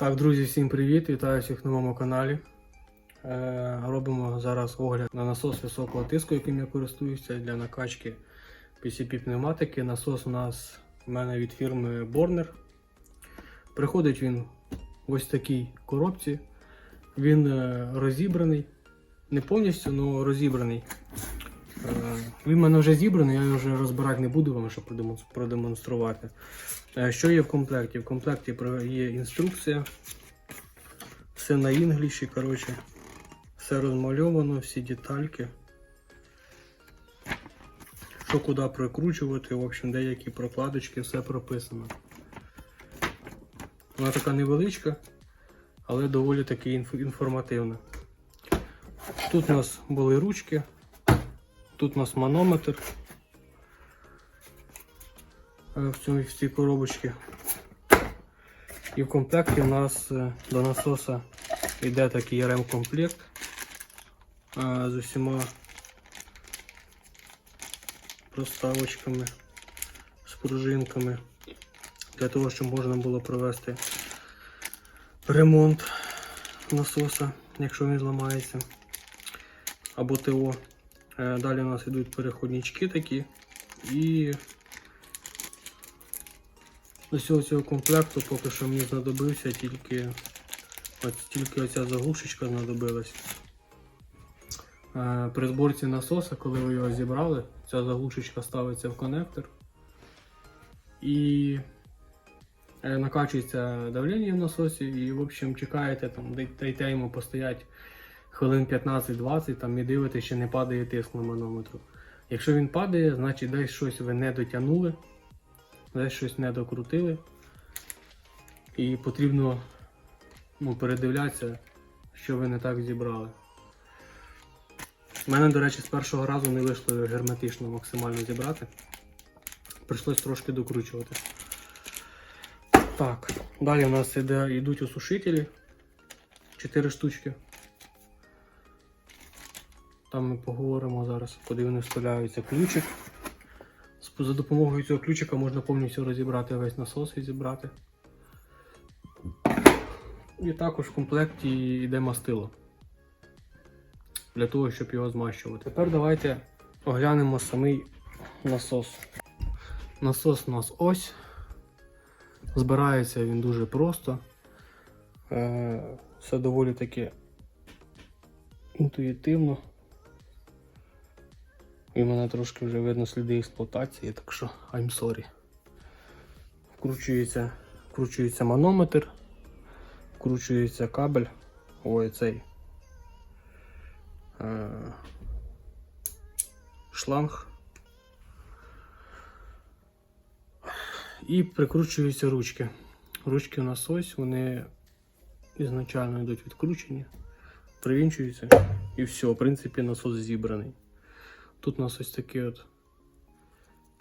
Так, друзі, всім привіт! Вітаю всіх на моєму каналі. Е, робимо зараз огляд на насос високого тиску, яким я користуюся для накачки PCP пневматики. Насос у нас у мене від фірми Borner. Приходить він в ось такій коробці. Він е, розібраний. Не повністю, але розібраний. Е, Він в мене вже зібраний, я його вже розбирати не буду вам, щоб продемонструвати. Е, Що є в комплекті? В комплекті є інструкція. Все на інгліші, коротше. Все розмальовано, всі детальки. Що куди прикручувати, в общем, деякі прокладочки, все прописано. Вона така невеличка, але доволі таки інформативна. Тут у нас були ручки, тут у нас манометр е, в, цьому, в цій коробочці. І в комплекті у нас е, до насоса йде такий ремкомплект е, з усіма проставочками, з пружинками, для того, щоб можна було провести ремонт насоса, якщо він зламається, або ТО. Е, Далі у нас йдуть переходнички такі і до всього цього комплекту поки що мені знадобився тільки, от, тільки оця заглушечка знадобилась. Е, При зборці насоса, коли ви його зібрали, ця заглушечка ставиться в коннектор і е, накачується давлення в насосі і в общем чекаєте, там, дай- дайте йому постоять хвилин 15-20 там, і дивитесь, чи не падає тиск на манометру. Якщо він падає, значить десь щось ви не дотягнули десь щось не докрутили. І потрібно ну, передивлятися, що ви не так зібрали. У мене, до речі, з першого разу не вийшло герметично максимально зібрати. Прийшлось трошки докручувати. Так, далі у нас іде, йдуть осушителі. 4 штучки. Там ми поговоримо зараз, куди вони вставляються ключик. За допомогою цього ключика можна повністю розібрати весь насос і зібрати. І також в комплекті йде мастило. Для того, щоб його змащувати. Тепер давайте оглянемо самий насос. Насос у нас ось. Збирається він дуже просто. Е, Все доволі таки інтуїтивно. І в мене трошки вже видно сліди експлуатації, так що I'm sorry. Вкручується, вкручується манометр, вкручується кабель. Ой, цей е, шланг. І прикручуються ручки. Ручки у нас ось, вони ізначально йдуть відкручені, привінчуються і все, в принципі, насос зібраний. Тут у нас ось такий от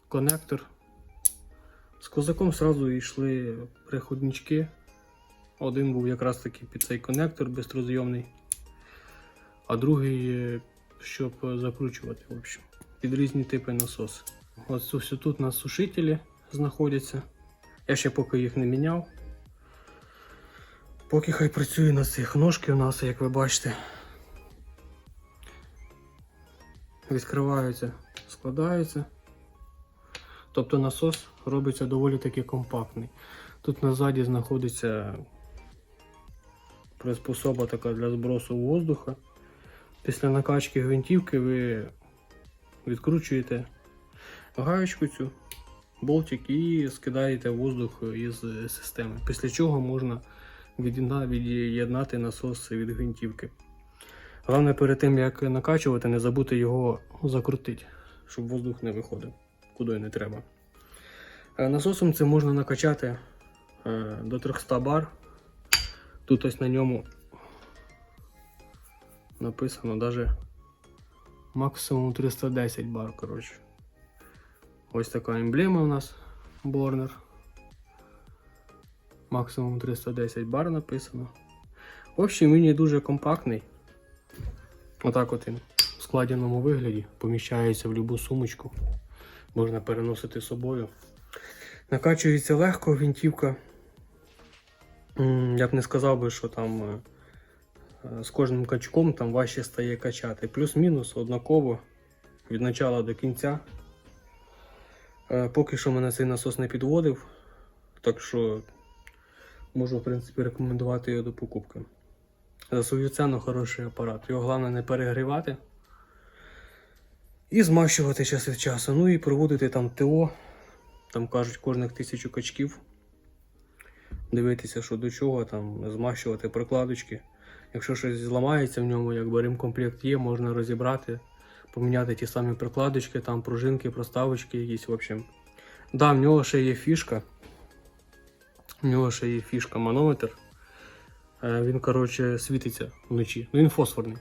коннектор. З козаком одразу йшли переходнички. Один був якраз таки під цей коннектор безстрозйомний, а другий, е, щоб закручувати в общем, під різні типи насос. Ось ось тут у нас сушителі знаходяться. Я ще поки їх не міняв. Поки хай працює на цих ножки у нас, як ви бачите. Відкриваються, складаються. Тобто насос робиться доволі таки компактний. Тут назаді знаходиться приспособа така для збросу воздуха. Після накачки гвинтівки ви відкручуєте гаєчку цю, болтик і скидаєте воздух із системи. Після чого можна від'єднати насос від гвинтівки. Головне перед тим як накачувати, не забути його закрутити, щоб воздух не виходив, куди не треба. Е, Насосом це можна накачати е, до 300 бар. Тут ось на ньому написано навіть максимум 310 бар. коротше. Ось така емблема у нас Борнер. Максимум 310 бар написано. В общем, він дуже компактний. Отак от він в складеному вигляді поміщається в будь-яку сумочку. Можна переносити з собою. Накачується легко, гвинтівка. Я б не сказав би, що там е, з кожним качком там важче стає качати. Плюс-мінус однаково від початку до кінця. Е, Поки що мене цей насос не підводив, так що можу, в принципі, рекомендувати його до покупки. За свою ціну хороший апарат. Його головне не перегрівати. І змащувати час від часу. Ну і проводити там ТО. Там кажуть кожних тисячу качків. Дивитися, що до чого, там, змащувати прокладочки. Якщо щось зламається в ньому, якби ремкомплект є, можна розібрати, поміняти ті самі прокладочки, там пружинки, проставочки якісь, в общем. Да, в нього ще є фішка. В нього ще є фішка манометр. Е, Він, коротше, світиться вночі. Ну він фосфорний.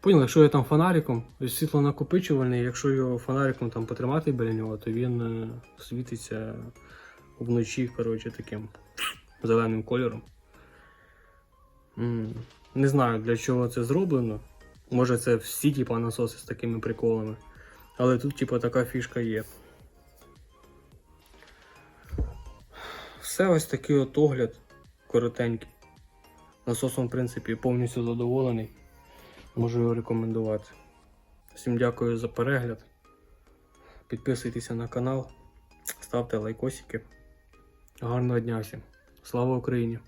Понял, якщо я там фонариком, світло накопичувальний, якщо його фонариком там потримати біля нього, то він е, світиться вночі, коротше, таким зеленим кольором. Не знаю для чого це зроблено. Може це всі типа насоси з такими приколами. Але тут, типа, така фішка є. Все ось такий от огляд коротенький. Насосом, в принципі, повністю задоволений. Можу його рекомендувати. Всім дякую за перегляд. Підписуйтеся на канал, ставте лайкосики. Гарного дня всім. Слава Україні!